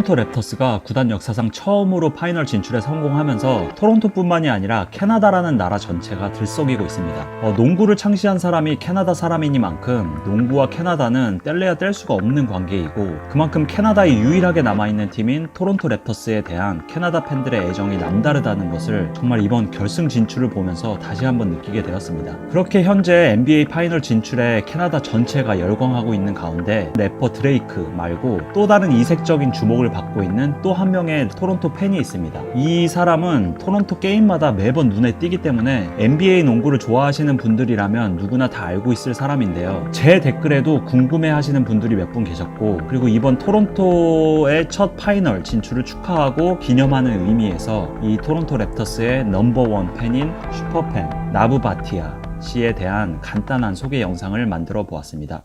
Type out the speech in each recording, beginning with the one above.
토론토 랩터스가 구단 역사상 처음으로 파이널 진출에 성공하면서 토론토뿐만이 아니라 캐나다라는 나라 전체가 들썩이고 있습니다. 어, 농구를 창시한 사람이 캐나다 사람이니만큼 농구와 캐나다는 뗄래야 뗄 수가 없는 관계이고 그만큼 캐나다에 유일하게 남아있는 팀인 토론토 랩터스에 대한 캐나다 팬들의 애정이 남다르다는 것을 정말 이번 결승 진출을 보면서 다시 한번 느끼게 되었습니다. 그렇게 현재 NBA 파이널 진출에 캐나다 전체가 열광하고 있는 가운데 래퍼 드레이크 말고 또 다른 이색적인 주목을 받고 있는 또 한 명의 토론토 팬이 있습니다. 이 사람은 토론토 게임마다 매번 눈에 띄기 때문에 NBA 농구를 좋아하시는 분들이라면 누구나 다 알고 있을 사람인데요. 제 댓글에도 궁금해 하시는 분들이 몇 분 계셨고 그리고 이번 토론토의 첫 파이널 진출을 축하하고 기념하는 의미에서 이 토론토 랩터스의 넘버원 팬인 슈퍼팬 나부 바티아 씨에 대한 간단한 소개 영상을 만들어 보았습니다.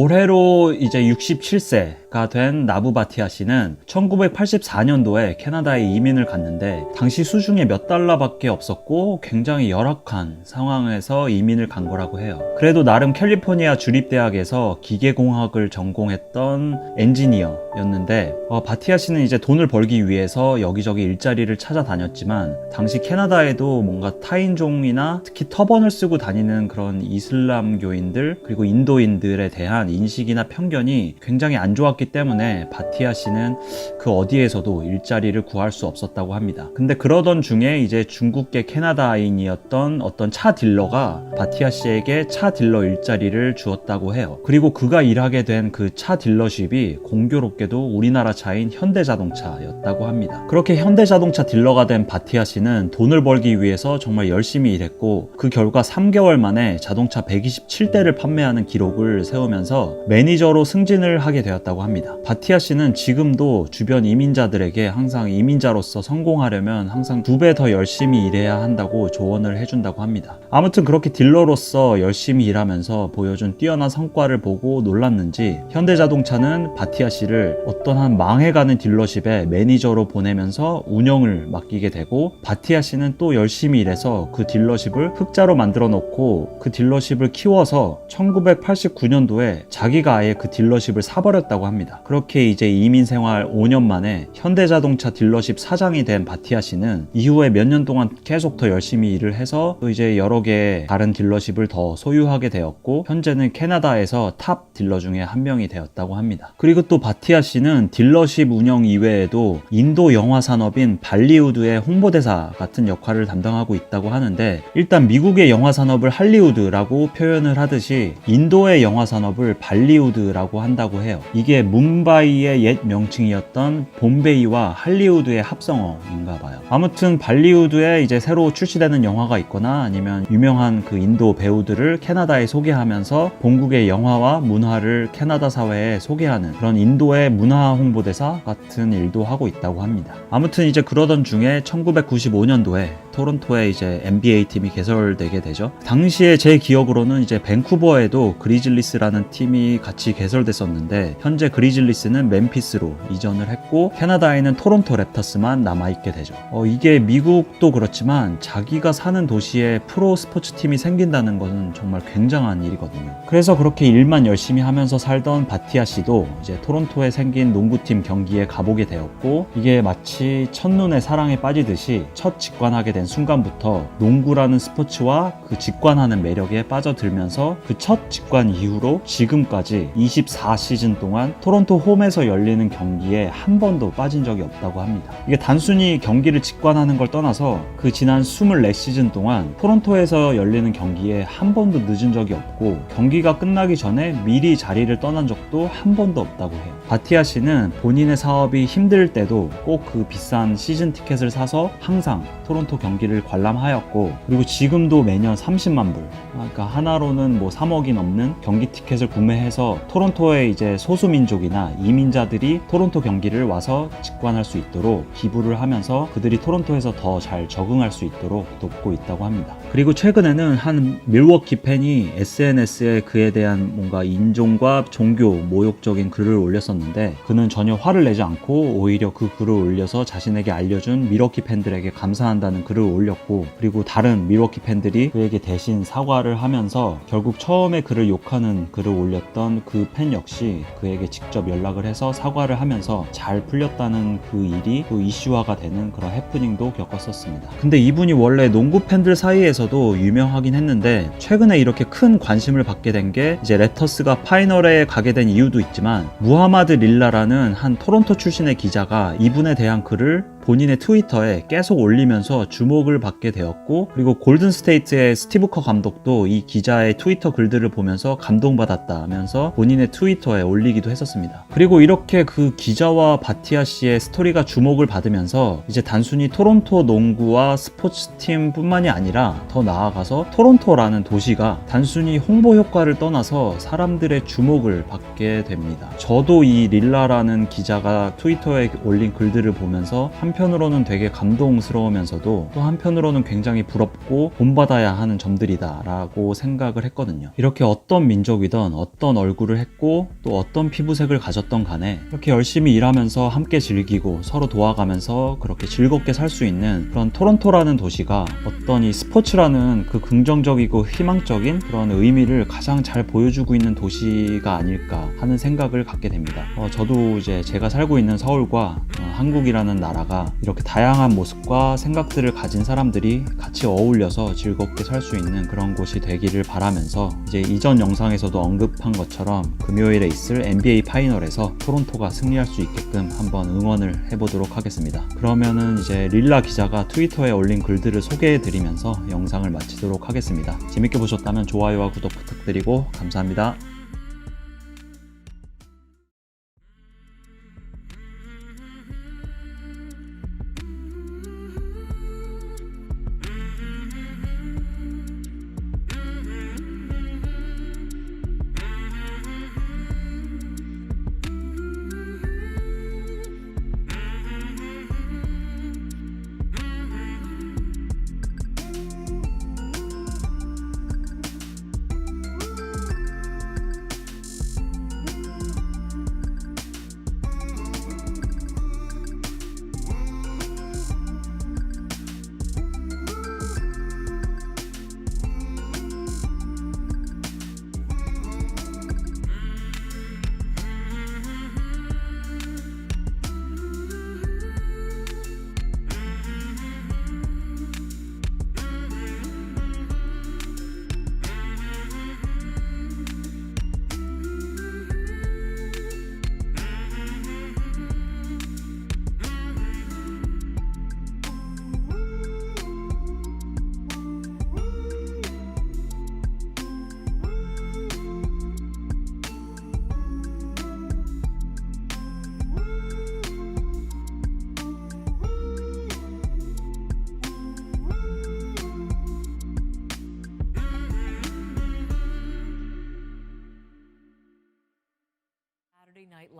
올해로 이제 67세가 된 나부바티아 씨는 1984년도에 캐나다에 이민을 갔는데 당시 수중에 몇 달러밖에 없었고 굉장히 열악한 상황에서 이민을 간 거라고 해요. 그래도 나름 캘리포니아 주립대학에서 기계공학을 전공했던 엔지니어였는데 어, 바티아 씨는 이제 돈을 벌기 위해서 여기저기 일자리를 찾아다녔지만 당시 캐나다에도 뭔가 타인종이나 특히 터번을 쓰고 다니는 그런 이슬람교인들 그리고 인도인들에 대한 인식이나 편견이 굉장히 안 좋았기 때문에 바티아 씨는 그 어디에서도 일자리를 구할 수 없었다고 합니다. 근데 그러던 중에 이제 중국계 캐나다인이었던 어떤 차 딜러가 바티아 씨에게 차 딜러 일자리를 주었다고 해요. 그리고 그가 일하게 된 그 차 딜러십이 공교롭게도 우리나라 차인 현대자동차였다고 합니다. 그렇게 현대자동차 딜러가 된 바티아 씨는 돈을 벌기 위해서 정말 열심히 일했고 그 결과 3개월 만에 자동차 127대를 판매하는 기록을 세우면서 매니저로 승진을 하게 되었다고 합니다. 바티아 씨는 지금도 주변 이민자들에게 항상 이민자로서 성공하려면 항상 두 배 더 열심히 일해야 한다고 조언을 해준다고 합니다. 아무튼 그렇게 딜러로서 열심히 일하면서 보여준 뛰어난 성과를 보고 놀랐는지 현대자동차는 바티아 씨를 어떤 한 망해가는 딜러십에 매니저로 보내면서 운영을 맡기게 되고 바티아 씨는 또 열심히 일해서 그 딜러십을 흑자로 만들어 놓고 그 딜러십을 키워서 1989년도에 자기가 아예 그 딜러십을 사버렸다고 합니다. 그렇게 이제 이민 생활 5년 만에 현대자동차 딜러십 사장이 된 바티아 씨는 이후에 몇 년 동안 계속 더 열심히 일을 해서 또 이제 여러 개 다른 딜러십을 더 소유하게 되었고 현재는 캐나다에서 탑 딜러 중에 한 명이 되었다고 합니다. 그리고 또 바티아 씨는 딜러십 운영 이외에도 인도 영화 산업인 발리우드의 홍보대사 같은 역할을 담당하고 있다고 하는데 일단 미국의 영화 산업을 할리우드라고 표현을 하듯이 인도의 영화 산업을 발리우드라고 한다고 해요. 이게 뭄바이의 옛 명칭이었던 봄베이와 할리우드의 합성어인가 봐요. 아무튼 발리우드에 이제 새로 출시되는 영화가 있거나 아니면 유명한 그 인도 배우들을 캐나다에 소개하면서 본국의 영화와 문화를 캐나다 사회에 소개하는 그런 인도의 문화 홍보대사 같은 일도 하고 있다고 합니다. 아무튼 이제 그러던 중에 1995년도에 토론토에 이제 NBA 팀이 개설되게 되죠. 당시에 제 기억으로는 이제 밴쿠버에도 그리즐리스라는 팀이 같이 개설됐었는데 현재 그리즐리스는 멤피스로 이전을 했고 캐나다에는 토론토 랩터스만 남아있게 되죠. 어, 이게 미국도 그렇지만 자기가 사는 도시에 프로 스포츠 팀이 생긴다는 것은 정말 굉장한 일이거든요. 그래서 그렇게 일만 열심히 하면서 살던 바티아 씨도 이제 토론토에 생긴 농구팀 경기에 가보게 되었고 이게 마치 첫눈에 사랑에 빠지듯이 첫 직관하게 된 순간부터 농구라는 스포츠와 그 직관하는 매력에 빠져들면서 그 첫 직관 이후로 지금까지 24시즌 동안 토론토 홈에서 열리는 경기에 한 번도 빠진 적이 없다고 합니다. 이게 단순히 경기를 직관하는 걸 떠나서 그 지난 24시즌 동안 토론토에서 열리는 경기에 한 번도 늦은 적이 없고 경기가 끝나기 전에 미리 자리를 떠난 적도 한 번도 없다고 해요. 바티아 씨는 본인의 사업이 힘들 때도 꼭 그 비싼 시즌 티켓을 사서 항상 토론토 경기를 관람하였고 그리고 지금도 매년 30만 불 그러니까 하나로는 뭐 3억이 넘는 경기 티켓을 구매해서 토론토의 이제 소수민족이나 이민자들이 토론토 경기를 와서 직관할 수 있도록 기부를 하면서 그들이 토론토에서 더 잘 적응할 수 있도록 돕고 있다고 합니다. 그리고 최근에는 한 밀워키 팬이 SNS에 그에 대한 뭔가 인종과 종교 모욕적인 글을 올렸었는데 그는 전혀 화를 내지 않고 오히려 그 글을 올려서 자신에게 알려준 밀워키 팬들에게 감사한 다는 글을 올렸고 그리고 다른 밀워키 팬들이 그에게 대신 사과를 하면서 결국 처음에 그를 욕하는 글을 올렸던 그 팬 역시 그에게 직접 연락을 해서 사과를 하면서 잘 풀렸다는 그 일이 또 이슈화가 되는 그런 해프닝도 겪었었습니다. 근데 이분이 원래 농구 팬들 사이에서도 유명하긴 했는데 최근에 이렇게 큰 관심을 받게 된 게 이제 레터스가 파이널에 가게 된 이유도 있지만 무하마드 릴라라는 한 토론토 출신의 기자가 이분에 대한 글을 본인의 트위터에 계속 올리면서 주목을 받게 되었고 그리고 골든 스테이트의 스티브 커 감독도 이 기자의 트위터 글들을 보면서 감동받았다 하면서 본인의 트위터에 올리기도 했었습니다. 그리고 이렇게 그 기자와 바티아 씨의 스토리가 주목을 받으면서 이제 단순히 토론토 농구와 스포츠팀 뿐만이 아니라 더 나아가서 토론토라는 도시가 단순히 홍보 효과를 떠나서 사람들의 주목을 받게 됩니다. 저도 이 릴라라는 기자가 트위터에 올린 글들을 보면서 한편 으로는 되게 감동스러우면서도 또 한편으로는 굉장히 부럽고 본받아야 하는 점들이다라고 생각을 했거든요. 이렇게 어떤 민족이든 어떤 얼굴을 했고 또 어떤 피부색을 가졌던 간에 이렇게 열심히 일하면서 함께 즐기고 서로 도와가면서 그렇게 즐겁게 살 수 있는 그런 토론토라는 도시가 어떤 이 스포츠라는 그 긍정적이고 희망적인 그런 의미를 가장 잘 보여주고 있는 도시가 아닐까 하는 생각을 갖게 됩니다. 어, 저도 이제 제가 살고 있는 서울과 어, 한국이라는 나라가 이렇게 다양한 모습과 생각들을 가진 사람들이 같이 어울려서 즐겁게 살 수 있는 그런 곳이 되기를 바라면서 이제 이전 영상에서도 언급한 것처럼 금요일에 있을 NBA 파이널에서 토론토가 승리할 수 있게끔 한번 응원을 해보도록 하겠습니다. 그러면은 이제 릴라 기자가 트위터에 올린 글들을 소개해 드리면서 영상을 마치도록 하겠습니다. 재밌게 보셨다면 좋아요와 구독 부탁드리고 감사합니다.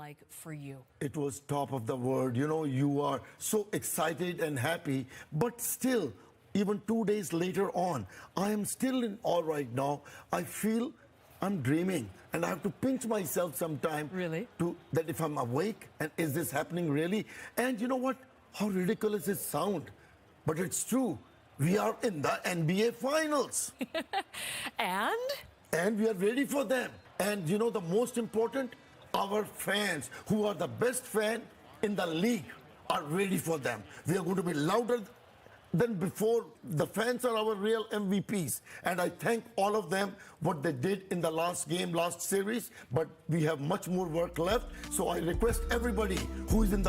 Like for you? It was top of the world. You know, you are so excited and happy, but still, even two days later on, I am still in awe right now. I feel I'm dreaming, and I have to pinch myself sometime. Really? To that if I'm awake, and is this happening really? And you know what? How ridiculous it sound, but it's true. We are in the NBA Finals And and we are ready for them. And you know the most important, our fans, who are the best fan in the league, are ready for them. We are going to be louder than before. The fans are our real MVPs, and I thank all of them what they did in the last game, last series. But we have much more work left, so I request everybody who is in the